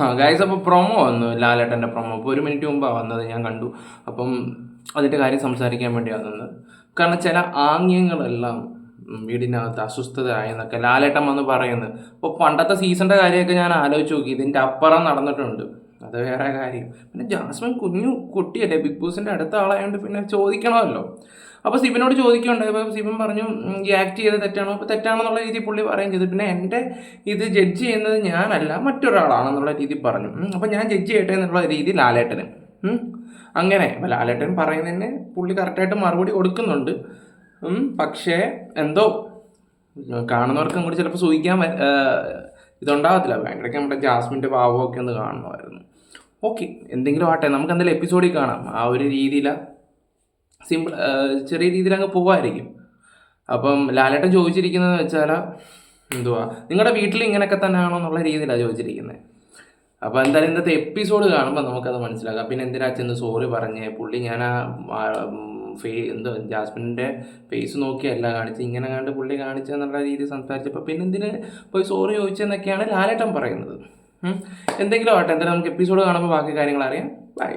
ആ ഗൈസ് അപ്പോൾ പ്രൊമോ വന്നു ലാലേട്ടന്റെ പ്രൊമോ അപ്പോൾ ഒരു മിനിറ്റ് മുമ്പാണ് വന്നത് ഞാൻ കണ്ടു. അപ്പം അതിന്റെ കാര്യം സംസാരിക്കാൻ വേണ്ടിയാണ് വന്നത്. കാരണം ചില ആംഗ്യങ്ങളെല്ലാം വീടിനകത്ത് അസ്വസ്ഥത ആയെന്നൊക്കെ ലാലേട്ടൻ വന്ന് പറയുന്നത് അപ്പോൾ പണ്ടത്തെ സീസണിന്റെ കാര്യമൊക്കെ ഞാൻ ആലോചിച്ച് നോക്കി. ഇതിന്റെ അപ്പുറം നടന്നിട്ടുണ്ട്. അത് വേറെ കാര്യം. പിന്നെ ജാസ്മിൻ കുഞ്ഞു കുട്ടിയല്ലേ? ബിഗ് ബോസിന്റെ അടുത്ത ആളായതുകൊണ്ട് പിന്നെ ചോദിക്കണമല്ലോ. അപ്പോൾ സിബിനോട് ചോദിക്കുകയുണ്ടായി അപ്പോൾ സിബിൻ പറഞ്ഞു ഈ ആക്ട് ചെയ്ത് തെറ്റാണോ? അപ്പോൾ തെറ്റാണെന്നുള്ള രീതി പുള്ളി പറയുകയും ചെയ്തു. പിന്നെ എന്റെ ഇത് ജഡ്ജ് ചെയ്യുന്നത് ഞാനല്ല മറ്റൊരാളാണെന്നുള്ള രീതി പറഞ്ഞു. അപ്പോൾ ഞാൻ ജഡ്ജ് ചെയ്യട്ടെ എന്നുള്ള രീതി ലാലേട്ടന്. അങ്ങനെ. അപ്പോൾ ലാലേട്ടൻ പറയുന്നതിന് പുള്ളി കറക്റ്റായിട്ട് മറുപടി കൊടുക്കുന്നുണ്ട്. പക്ഷേ എന്തോ കാണുന്നവർക്കും കൂടി ചിലപ്പോൾ സൂഹിക്കാൻ ഇതുണ്ടാകത്തില്ല ഭയങ്കരമൊക്കെ നമ്മുടെ ജാസ്മിന്റെ ഭാവമൊക്കെ ഒന്ന് കാണണമായിരുന്നു ഓക്കെ എന്തെങ്കിലും ആട്ടെ നമുക്ക് എന്തെങ്കിലും എപ്പിസോഡിൽ കാണാം. ആ ഒരു രീതിയിലാണ് സിമ്പിൾ ചെറിയ രീതിയിൽ അങ്ങ് പോവായിരിക്കും. അപ്പം ലാലേട്ടൻ ചോദിച്ചിരിക്കുന്നത് വെച്ചാൽ എന്തുവാ? നിങ്ങളുടെ വീട്ടിൽ ഇങ്ങനെയൊക്കെ തന്നെയാണോ എന്നുള്ള രീതിയിലാണ് ചോദിച്ചിരിക്കുന്നത് അപ്പോൾ എന്തായാലും ഇന്നത്തെ എപ്പിസോഡ് കാണുമ്പോൾ നമുക്കത് മനസ്സിലാക്കാം. പിന്നെ എന്തിനാ ചെന്ന് സോറി പറഞ്ഞേ? പുള്ളി ഞാൻ ആ ഫേ എന്തോ ജാസ്മിന്റെ ഫേസ് നോക്കിയല്ല കാണിച്ച് ഇങ്ങനെ കണ്ട് പുള്ളി കാണിച്ചെന്നുള്ള രീതിയിൽ സംസാരിച്ചപ്പോൾ പിന്നെ എന്തിന് പോയി സോറി ചോദിച്ചെന്നൊക്കെയാണ് ലാലേട്ടൻ പറയുന്നത്. എന്തെങ്കിലും ആട്ടെ എന്തായാലും നമുക്ക് എപ്പിസോഡ് കാണുമ്പോൾ ബാക്കി കാര്യങ്ങൾ അറിയാം. ബൈ